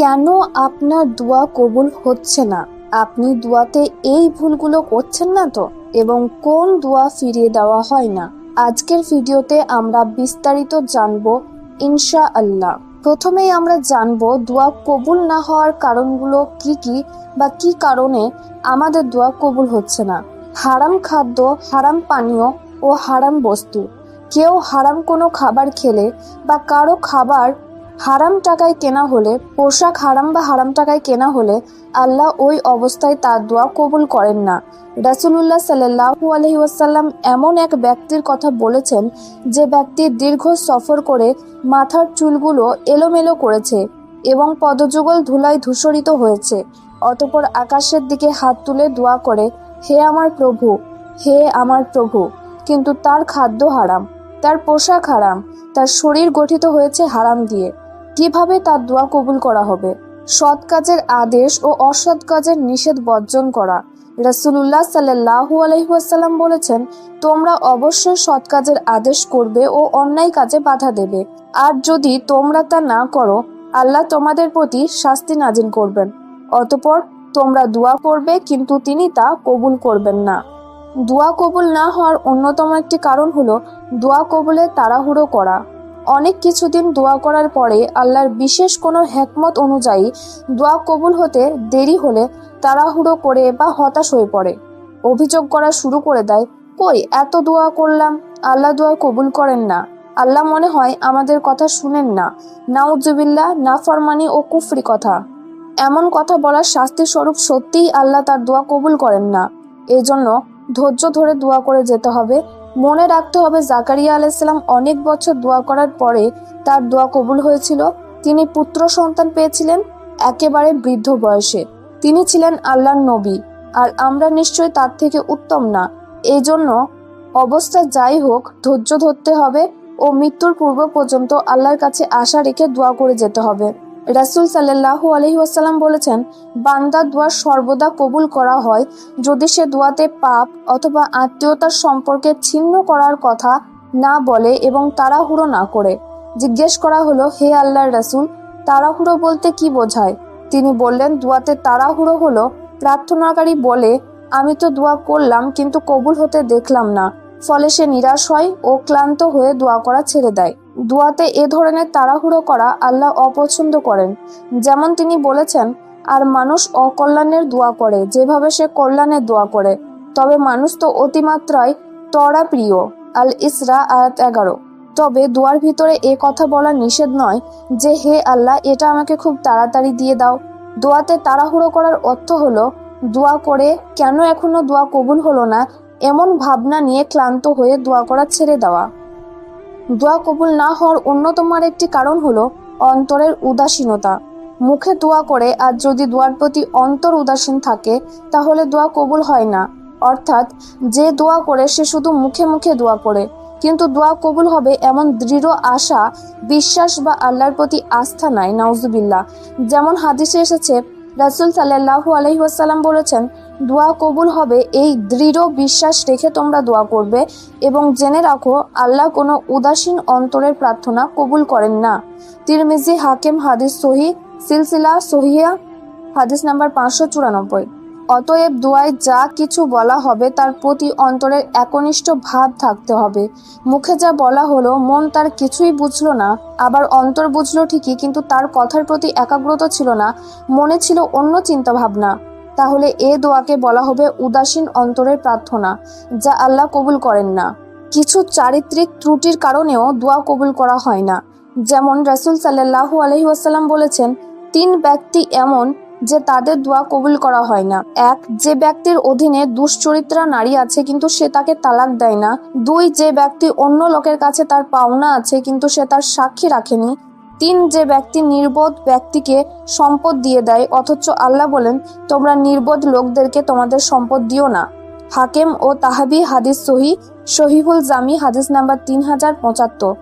কেন আপনার দোয়া কবুল হচ্ছে না? আপনি দোয়াতে এই ভুলগুলো করছেন না তো? এবং কোন দোয়া ফিরিয়ে দেওয়া হয় না? আজকের ভিডিওতে আমরা বিস্তারিত জানব ইনশা আল্লাহ প্রথমেই আমরা জানব দোয়া কবুল না হওয়ার কারণগুলো কি কি বা কি কারণে আমাদের দোয়া কবুল হচ্ছে না। হারাম খাদ্য, হারাম পানীয় ও হারাম বস্তু। কেউ হারাম কোনো খাবার খেলে বা কারও খাবার হারাম টাকায় কেনা হলে, পোশাক হারাম বা হারাম টাকায় কেনা হলে আল্লাহ ওই অবস্থায় তার দোয়া কবুল করেন না। রাসুলুল্লাহ সাল্লাহু আলহি ওয়াসাল্লাম এমন এক ব্যক্তির কথা বলেছেন যে ব্যক্তি দীর্ঘ সফর করে মাথার চুলগুলো এলোমেলো করেছে এবং পদযুগল ধুলায় ধূসরিত হয়েছে, অতপর আকাশের দিকে হাত তুলে দোয়া করে, হে আমার প্রভু, হে আমার প্রভু, কিন্তু তার খাদ্য হারাম, তার পোশাক হারাম, তার শরীর গঠিত হয়েছে হারাম দিয়ে। কীভাবে তার দোয়া কবুল করা হবে? সৎ কাজের আদেশ ও অসৎ কাজের নিষেধ বর্জন করা। রাসুলুল্লাহ সাল্লাহু আলহিহাসাল্লাম বলেছেন, তোমরা অবশ্যই সৎ কাজের আদেশ করবে ও অন্যায় কাজে বাধা দেবে। আর যদি তোমরা তা না করো, আল্লাহ তোমাদের প্রতি শাস্তি নাজিল করবেন। অতপর তোমরা দোয়া করবে, কিন্তু তিনি তা কবুল করবেন না। দোয়া কবুল না হওয়ার অন্যতম একটি কারণ হলো, দোয়া কবুলে তাড়াহুড়ো করা। অনেক কিছুদিন দোয়া করার পরে আল্লাহর বিশেষ কোনো হ্যাকমত অনুযায়ী দোয়া কবুল হতে দেরি হলে তাড়াহুড়ো করে বা হতাশ হয়ে পড়ে। অভিযোগ করা শুরু করে দেয়, কই, এত দোয়া করলাম। আল্লাহ দোয়া কবুল করেন না। আল্লাহ মনে হয় আমাদের কথা শুনেন না। নাউজুবিল্লাহ, নাফরমানি ও কুফরি কথা। এমন কথা বলার শাস্তি স্বরূপ সত্যিই আল্লাহ তার দোয়া কবুল করেন না। এজন্য ধৈর্য ধরে দোয়া করে যেতে হবে। মনে রাখতে হবে, জাকারিয়া আলাইসাল্লাম অনেক বছর দোয়া করার পরে তার দোয়া কবুল হয়েছিল। তিনি পুত্র সন্তান পেয়েছিলেন, একেবারে বৃদ্ধ বয়সে। তিনি ছিলেন আল্লাহর নবী, আর আমরা নিশ্চয়ই তার থেকে উত্তম না। এই জন্য অবস্থা যাই হোক, ধৈর্য ধরতে হবে ও মৃত্যুর পূর্ব পর্যন্ত আল্লাহর কাছে আশা রেখে দোয়া করে যেতে হবে। রাসুল সাল্লাহু আলহি আসাল্লাম বলেছেন বান্দার দোয়া সর্বদা কবুল করা হয় যদি সে দোয়াতে পাপ অথবা আত্মীয়তার সম্পর্কে ছিন্ন করার কথা না বলে এবং তাড়াহুড়ো না করে। জিজ্ঞেস করা হলো, হে আল্লাহর রাসুল, তাড়াহুড়ো বলতে কি বোঝায়? তিনি বললেন, দোয়াতে তাড়াহুড়ো হলো প্রার্থনাকারী বলে, আমি তো দোয়া করলাম কিন্তু কবুল হতে দেখলাম না। ফলে সে নিরাশ হয় ও ক্লান্ত হয়ে দোয়া করা ছেড়ে দেয়। দোয়াতে এ ধরনের তাড়াহুড়ো করা আল্লাহ অপছন্দ করেন। যেমন তিনি বলেছেন, আর মানুষ অকল্যাণের দোয়া করে, যেভাবে সে কল্যাণের দোয়া করে। তবে মানুষ তো অতিমাত্রায় তরা প্রিয়। আল ইসরা আয়াত এগারো। তবে দোয়ার ভিতরে এ কথা বলা নিষেধ নয় যে, হে আল্লাহ, এটা আমাকে খুব তাড়াতাড়ি দিয়ে দাও। দোয়াতে তাড়াহুড়ো করার অর্থ হলো, দোয়া করে কেন এখনও দোয়া কবুল হলো না? এমন ভাবনা নিয়ে ক্লান্ত হয়ে দোয়া করা ছেড়ে দেওয়া। দোয়া কবুল না হওয়ার অন্যতম আর একটি কারণ হলো অন্তরের উদাসীনতা। মুখে দোয়া করে আর যদি দোয়ার প্রতি অন্তর উদাসীন থাকে, তাহলে দোয়া কবুল হয় না। অর্থাৎ, যে দোয়া করে সে শুধু মুখে মুখে দোয়া করে। কিন্তু দোয়া কবুল হবে এমন দৃঢ় আশা, বিশ্বাস বা আল্লাহর প্রতি আস্থা নাই, নাউজুবিল্লাহ। যেমন হাদিসে এসেছে, রাসুল সাল্লাহু আলহিহাসাল্লাম বলেছেন দোয়া কবুল হবে, এই দৃঢ় বিশ্বাস রেখে তোমরা দোয়া করবে এবং জেনে রাখো, আল্লাহ কোনো উদাসীন অন্তরের প্রার্থনা কবুল করেন না। তিরমিজি, হাকিম, হাদিস সহি, সিলসিলা সহিয়া, হাদিস নাম্বার পাঁচশো চুরানব্বই। অতএব দোয়ায় যা কিছু বলা হবে তার প্রতি অন্তরের একনিষ্ঠ ভাব থাকতে হবে। মুখে যা বলা হলো, মন তার কিছুই বুঝলো না, আবার অন্তর বুঝলো ঠিকই, কিন্তু তার কথার প্রতি একাগ্রত ছিল না, মনে ছিল অন্য চিন্তা ভাবনা তাহলে এ দোয়াকে বলা হবে উদাসীন অন্তরের প্রার্থনা, যা আল্লাহ কবুল করেন না। কিছু চারিত্রিক ত্রুটির কারণেও দোয়া কবুল করা হয় না। যেমন রাসুল সাল্লাহু আলহি আসাল্লাম বলেছেন, তিন ব্যক্তি এমন যে তাদের দোয়া কবুল করা হয় না। এক, যে ব্যক্তির অধীনে দুশ্চরিত্রা নারী আছে কিন্তু সে তাকে তালাক দেয় না। দুই, যে ব্যক্তি অন্য লোকের কাছে তার পাওনা আছে কিন্তু সে তার সাক্ষী রাখেনি তিন যে ব্যক্তি নির্বোধ ব্যক্তিকে সম্পদ দিয়ে দেয়, অথচ আল্লাহ বলেন, তোমরা নির্বোধ লোকদেরকে তোমাদের সম্পদ দিও না। হাকেম ও তাহাবি হাদিস সহি শহীহুল জামি হাদিস নাম্বার তিন হাজার পঁচাত্তর।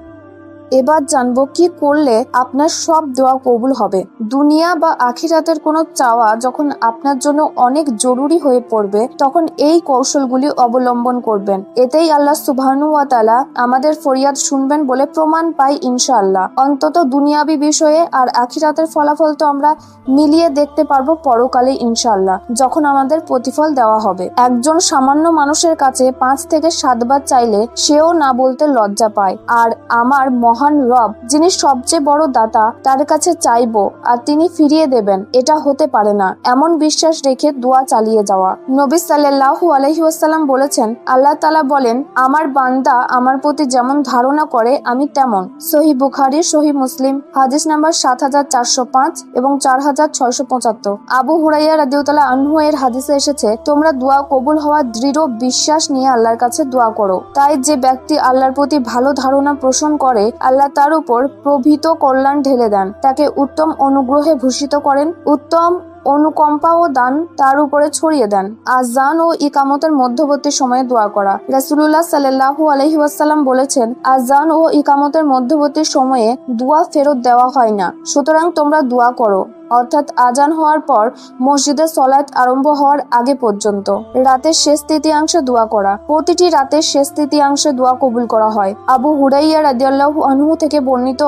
এবার জানব কি করলে আপনার সব দোয়া কবুল হবে। দুনিয়া বা আখিরাতের কোনো চাওয়া যখন আপনার জন্য অনেক জরুরি হয়ে পড়বে, তখন এই কৌশলগুলি অবলম্বন করবেন। এতেই আল্লাহ সুবহানু তাআলা আমাদের ফরিয়াদ শুনবেন বলে প্রমাণ পাই ইনশাআল্লাহ। অন্তত দুনিয়াবি বিষয়ে আর আখিরাতের ফলাফল তো আমরা মিলিয়ে দেখতে পারব পরকালে ইনশাআল্লাহ, যখন আমাদের প্রতিফল দেওয়া হবে। একজন সামান্য মানুষের কাছে পাঁচ থেকে সাতবার চাইলে সেও না বলতে লজ্জা পায়। আর আমার মহান রব, যিনি সবচেয়ে বড় দাতা, তার কাছে চাইব আর তিনি ফিরিয়ে দেবেন, এটা হতে পারে না। এমন বিশ্বাস রেখে দোয়া চালিয়ে যাওয়া। নবী সাল্লাল্লাহু আলাইহি ওয়াসাল্লাম বলেছেন, আল্লাহ তাআলা বলেন, আমার বান্দা আমার প্রতি যেমন ধারণা করে, আমি তেমন। সহি বুখারি, সহি মুসলিম, হাদিস নাম্বার সাত হাজার চারশো পাঁচ এবং চার হাজার ছয়শো পঁচাত্তর। আবু হুরাইয়া রাদিউতালা আনহু এর হাদিসে এসেছে, তোমরা দোয়া কবুল হওয়ার দৃঢ় বিশ্বাস নিয়ে আল্লাহর কাছে দোয়া করো। তাই যে ব্যক্তি আল্লাহর প্রতি ভালো ধারণা পোষণ করে আল্লাহ তার উপর প্রভৃত কল্যাণ ঢেলে দেন। তাকে উত্তম অনুগ্রহে ভূষিত করেন। উত্তম অনুকম্পা ও দান তার উপরে ছড়িয়ে দেন। আজান ও ইকামতের মধ্যবর্তী সময়ে দোয়া করা। রাসুলুল্লাহ সাল্লাহু আলহি ওয়াসাল্লাম বলেছেন আজান ও ইকামতের মধ্যবর্তী সময়ে দোয়া ফেরত দেওয়া হয় না। সুতরাং তোমরা দোয়া করো। অর্থাৎ আজান হওয়ার পর মসজিদে সলাৎ আরম্ভ হওয়ার আগে পর্যন্ত। রাতের শেষ তৃতীয়াংশে দোয়া করা। প্রতিটি রাতের শেষ তৃতীয়াংশে দোয়া কবুল করা হয়। আবু হুরাইয়া রাদিয়াল্লাহু আনহু থেকে বর্ণিত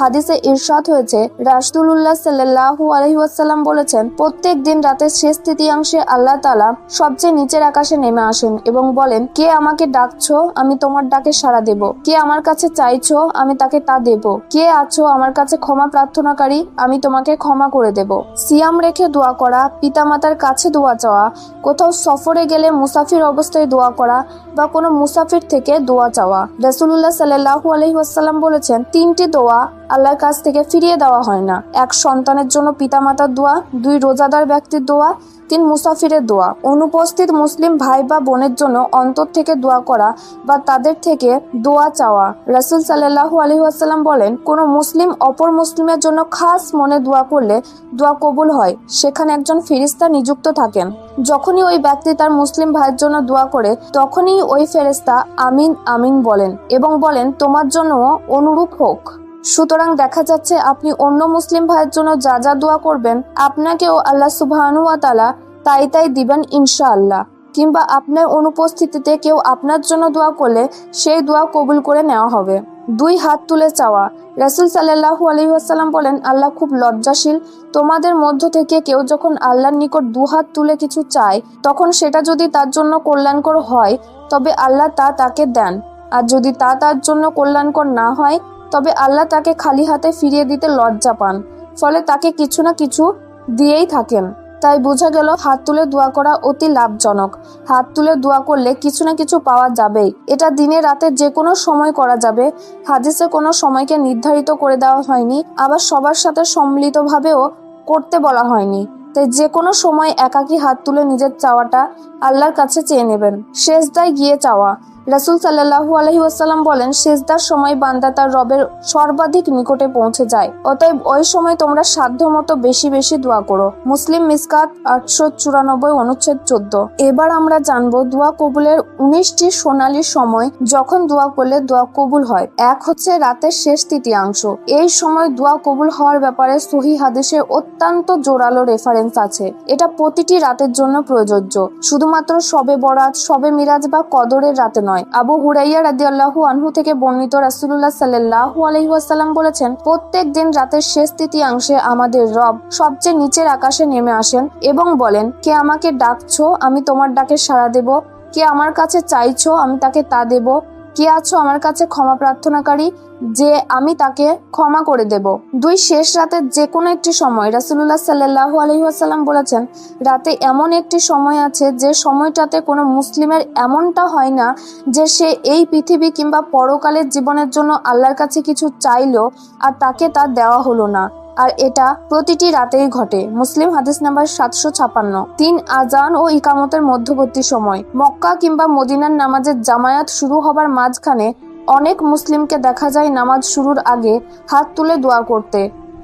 হাদিসে ইরশাদ হয়েছে রাসদুল্লাহ সাল্লাহু আলহিউসাল্লাম বলেছেন, প্রত্যেক দিন রাতের শেষ তৃতীয়াংশে আল্লাহ তালা সবচেয়ে নিচের আকাশে নেমে আসেন এবং বলেন, কে আমাকে ডাকছো, আমি তোমার ডাকে সাড়া দেব। কে আমার কাছে চাইছো, আমি তাকে তা দেব। কে আছো, আমার কাছে ক্ষমা প্রার্থনাকারী, আমি তোমাকে ক্ষমা করে দেব। সিয়াম রেখে দোয়া করা, পিতামাতার কাছে দোয়া চাওয়া, কোথাও সফরে গেলে মুসাফির অবস্থায় দোয়া করা বা কোনো মুসাফির থেকে দোয়া চাওয়া। রসুল্লাহ সাল্লাহু আলহিহাসাল্লাম বলেছেন, তিনটি দোয়া আল্লাহর কাছ থেকে ফিরিয়ে দেওয়া হয় না। এক সন্তানের জন্য পিতামাতার দোয়া, দুই রোজাদার ব্যক্তির দোয়া, তিন মুসাফিরের দোয়া। অনুপস্থিত মুসলিম ভাই বা বোনের জন্য অন্তর থেকে দোয়া করা বা তাদের থেকে দোয়া চাওয়া। রাসুল সাল্লাহু আলহিহাসাল্লাম বলেন, কোনো মুসলিম অপর মুসলিমের জন্য খাস মনে দোয়া করলে দোয়া কবুল হয়। সেখানে একজন ফেরিস্তা নিযুক্ত থাকেন। যখনই ওই ব্যক্তি তার মুসলিম ভাইয়ের জন্য দোয়া করে, তখনই ওই ফেরেস্তা আমিন আমিন বলেন এবং বলেন, তোমার জন্য অনুরূপ হোক। সুতরাং দেখা যাচ্ছে আপনি অন্য মুসলিম ভাইয়ের জন্য যা যা দোয়া করবেন, আপনাকেও আল্লাহ সুবাহানু তালা তাই তাই দিবেন ইনশাআল্লাহ। কিংবা আপনার অনুপস্থিতিতে কেউ আপনার জন্য দোয়া করলে সেই দোয়া কবুল করে নেওয়া হবে। দুই হাত তুলে চাওয়া। রাসুল সাল্লাহু আলহিহাসাল্লাম বলেন, আল্লাহ খুব লজ্জাশীল। তোমাদের মধ্য থেকে কেউ যখন আল্লাহর নিকট দুহাত তুলে কিছু চায়, তখন সেটা যদি তার জন্য কল্যাণকর হয়, তবে আল্লাহ তা তাকে দেন। আর যদি তা তার জন্য কল্যাণকর না হয় তবে আল্লাহ তাকে খালি হাতে ফিরিয়ে দিতে লজ্জা পান, ফলে তাকে কিছু না কিছু দিয়েই থাকেন। তাই বোঝা গেল, হাত তুলে দোয়া করা অতি লাভজনক। হাত তুলে দোয়া করলে কিছু না কিছু পাওয়া যাবেই। এটা দিনে রাতে যে কোনো সময় করা যাবে। হাদিসে কোনো সময়কে নির্ধারিত করে দেওয়া হয়নি, আবার সবার সাথে সম্মিলিতভাবেও করতে বলা হয়নি। তাই যে কোনো সময় একাকী হাত তুলে নিজের চাওয়াটা আল্লাহর কাছে চেয়ে নেবেন। শেষদায় গিয়ে চাওয়া। রাসুল সাল্লাহু আলহি আসাল্লাম বলেন শেষদার সময় বান্দা তার রবের সর্বাধিক নিকটে পৌঁছে যায়। অতএব ওই সময় তোমরা সাধ্য মতো বেশি বেশি দোয়া করো। মুসলিম মিসকাত আটশো চুরানব্বই অনুচ্ছেদ চোদ্দ। এবার আমরা জানব দোয়া কবুলের উনিশটি সোনালী সময়। যখন দোয়া করলে দোয়া কবুল হয়, এক হচ্ছে রাতের শেষ তৃতীয়াংশ। এই সময় দোয়া কবুল হওয়ার ব্যাপারে সহি হাদিসে অত্যন্ত জোরালো রেফারেন্স আছে। এটা প্রতিটি রাতের জন্য প্রযোজ্য। শুধুমাত্র সবে বরাত সবে মিরাজ বা কদরের রাতে নয়। নয়। আবু হুরাইয়া রাজি আল্লাহু আনহু থেকে বর্ণিত রাসুল্লাহ সাল্লাহু আলহিহাসাল্লাম বলেছেন, প্রত্যেক দিন রাতের শেষ তৃতীয়াংশে আমাদের রব সবচেয়ে নিচের আকাশে নেমে আসেন এবং বলেন, কে আমাকে ডাকছো আমি তোমার ডাকে সাড়া দেব, কে আমার কাছে চাইছো আমি তাকে তা দেব কে আছো আমার কাছে ক্ষমা প্রার্থনাকারী? যে আমি তাকে ক্ষমা করে দেব। দুই শেষ রাতে যে কোনো একটি সময় রাসুল্লাহ সাল্লাহু আলহিহাসাল্লাম বলেছেন, রাতে এমন একটি সময় আছে যে সময়টাতে কোনো মুসলিমের এমনটা হয় না যে সে এই পৃথিবী কিংবা পরকালের জীবনের জন্য আল্লাহর কাছে কিছু চাইলো আর তাকে তা দেওয়া হলো না। আর এটা প্রতিটি রাতেই ঘটে। মুসলিম হাদিস নাম্বার সাতশো ছাপান্ন। তিন আজান ও ইকামতের মধ্যবর্তী সময়। মক্কা কিংবা মদিনার নামাজের জামায়াত শুরু হবার মাঝখানে অনেক মুসলিমকে দেখা যায় নামাজ শুরুর আগে হাত তুলে দোয়া করতে।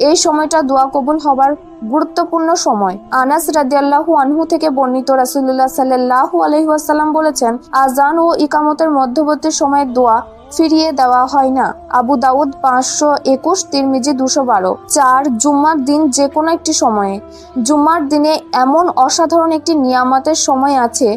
এই সময়টা দোয়া কবুল হবার গুরুত্বপূর্ণ সময়। আনাস রাদিয়াল্লাহু আনহু থেকে বর্ণিত রাসুল্লাহ সাল্লাহু আলহিহাসাল্লাম বলেছেন, আজান ও ইকামতের মধ্যবর্তী সময়ের দোয়া ফিরিয়ে দেওয়া হয় না। আবু দাউদ পাঁচশো একুশ তিরমিজি দুশো বারো। চার, জুম্মার দিন যে কোনো একটি সময়ে। জুম্মার দিনে এমন অসাধারণ একটি নিয়ামতের সময় আছে,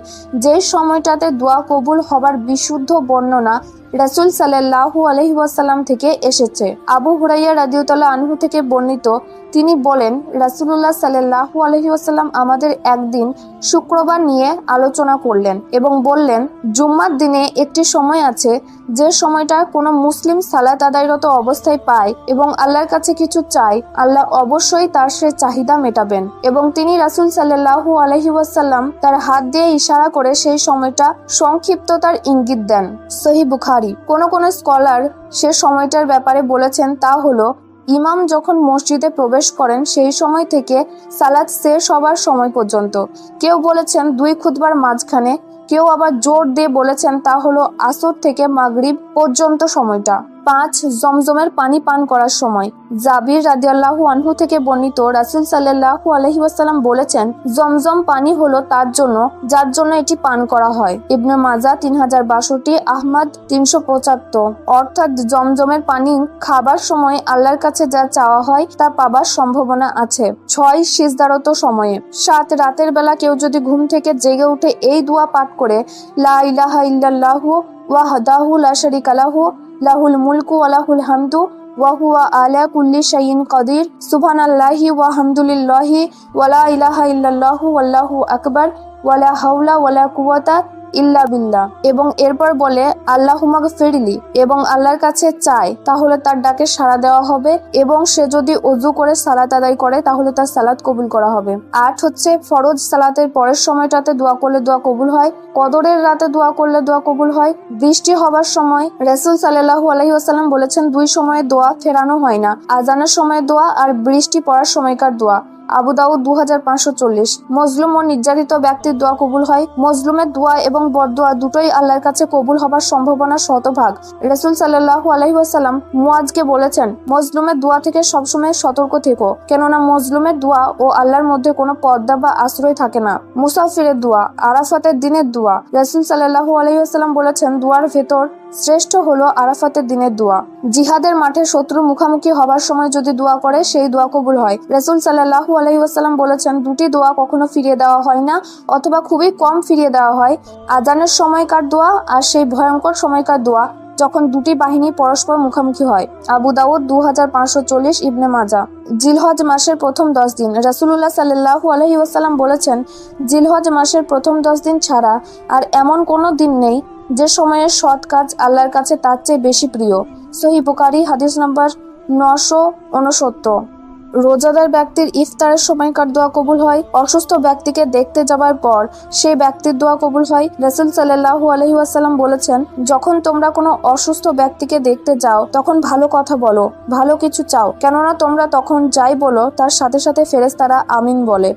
যে সময়টাতে দোয়া কবুল হবার বিশুদ্ধ বর্ণনা রাসুল সাল্লাহু আলহিবাসাল্লাম থেকে এসেছে। আবু হুরাইয়া রাদিউতাল্লাহ আনহু থেকে বর্ণিত, তিনি বলেন, রাসুলুল্লাহ সাল্লাহু আলহিউসাল্লাম আমাদের একদিন শুক্রবার নিয়ে আলোচনা করলেন এবং বললেন, জুম্মার দিনে একটি সময় আছে যে সময়টা কোনো মুসলিম সালাত আদায়রত অবস্থায় পায় এবং আল্লাহর কাছে কিছু চায়, আল্লাহ অবশ্যই তার সে চাহিদা মেটাবেন। এবং তিনি রাসুল সাল্লাহু আলহিউসাল্লাম তার হাত দিয়ে ইশারা করে সেই সময়টা সংক্ষিপ্ততার ইঙ্গিত দেন। সহি বুখারি। কোনো কোনো স্কলার সে সময়টার ব্যাপারে বলেছেন তা হলো, ইমাম যখন মসজিদে প্রবেশ করেন সেই সময় থেকে সালাদ শেষ হবার সময় পর্যন্ত। কেউ বলেছেন দুই খুতবার মাঝখানে, কেউ আবার জোর দিয়ে বলেছেন তা হলো আসর থেকে মাগরিব পর্যন্ত সময়টা। পাঁচ জমজমের পানি পান করার সময়। জাবির রাদিয়াল্লাহু আনহু থেকে বর্ণিত রাসুল সাল্লাহু আলহি ওয়াসাল্লাম বলেছেন, জমজম পানি হলো তার জন্য, যার জন্য এটি পান করা হয়। ইবনে মাজা তিন হাজার বাষট্টি, আহমদ তিনশো পঁচাত্তর। অর্থাৎ জমজমের পানি খাবার সময় আল্লাহর কাছে যা চাওয়া হয়, তা পাবার সম্ভাবনা আছে। ছয় সিজদারত সময়ে। সাত রাতের বেলা কেউ যদি ঘুম থেকে জেগে উঠে এই দোয়া পাঠ করে, লা ইলাহা ইল্লাল্লাহু ওয়াহদাহু লা লাহু লাহুল মুলকু ওয়ালাহুল হামদু ওয়াহুয়া আলা কুল্লি শাইন কদির। সুবহানাল্লাহি ওয়া হামদুলিল্লাহি ওয়ালা ইলাহা ইল্লাল্লাহু ওয়াল্লাহু আকবার। ওয়ালা হাওলা ওয়ালা কুওয়াতা ইল্লা বিল্লাহ। এবং এরপর বলে আল্লাহুমাগ ফিরলি এবং আল্লাহর কাছে চায় তাহলে তার ডাকে সাড়া দেওয়া হবে এবং সে যদি অজু করে সালাত আদায় করে, তাহলে তার সালাত কবুল করা হবে। আট হচ্ছে, ফরজ সালাতের পরের সময়টাতে দোয়া করলে দোয়া কবুল হয়, কদরের রাতে দোয়া করলে দোয়া কবুল হয়, বৃষ্টি হবার সময় রসুল সাল্লাহু আলহিহাসাল্লাম বলেছেন, দুই সময়ে দোয়া ফেরানো হয় না। আজানের সময় দোয়া আর বৃষ্টি পড়ার সময়কার দোয়া। আবু দাউদ দু হাজার পাঁচশো চল্লিশ। মজলুম ও নির্যাতিত ব্যক্তির দোয়া কবুল হয়। মজলুমের দোয়া এবং বদোয়া দুটোই আল্লাহর কাছে কবুল হবার সম্ভাবনা শতভাগ। রসুল সাল্লাহু আলহিহাসাল্লাম মুয়াজকে বলেছেন, মজলুমের দোয়া থেকে সবসময় সতর্ক থেকো, কেননা মজলুমের দোয়া ও আল্লাহর মধ্যে কোনো পর্দা বা আশ্রয় থাকে না। মুসাফিরের দোয়া, আরাফাতের দিনের দোয়া। রসুল সাল্লাহু আলহিহাসাল্লাম বলেছেন, দোয়ার ভেতর শ্রেষ্ঠ হলো আরাফাতের দিনের দোয়া। জিহাদের মাঠে শত্রু মুখামুখি হবার সময় যদি দোয়া করে, সেই দোয়া কবুল হয়। রসুল সাল্লাহু আলহিউসাল্লাম বলেছেন, দুটি দোয়া কখনো ফিরিয়ে দেওয়া হয় না, অথবা খুবই কম ফিরিয়ে দেওয়া হয়। আজানের সময়কার দোয়া আর সেই ভয়ঙ্কর সময়কার দোয়া যখন দুটি বাহিনী পরস্পর মুখোমুখি হয়। আবু দাউদ দু হাজার পাঁচশো চল্লিশ ইবনে মাজা। জিলহজ মাসের প্রথম দশ দিন। রাসুলুল্লাহ সাল্লাহু আলহি ওয়াসাল্লাম বলেছেন, জিলহজ মাসের প্রথম দশ দিন ছাড়া আর এমন কোনো দিন নেই যে সময়ের সৎ কাজ আল্লাহর কাছে তার চেয়ে বেশি প্রিয়। সহি বুকারি হাদিস নম্বর নশো উনসত্তর। রোজাদার ব্যক্তির ইফতারের সময়কার দোয়া কবুল হয়। অসুস্থ ব্যক্তিকে দেখতে যাবার পর সেই ব্যক্তির দোয়া কবুল হয়। রসুল সাল্লাহু আলহিউসাল্লাম বলেছেন, যখন তোমরা কোনো অসুস্থ ব্যক্তিকে দেখতে যাও, তখন ভালো কথা বলো, ভালো কিছু চাও। কেননা তোমরা তখন যাই বলো, তার সাথে সাথে ফেরেস্তারা আমিন বলে।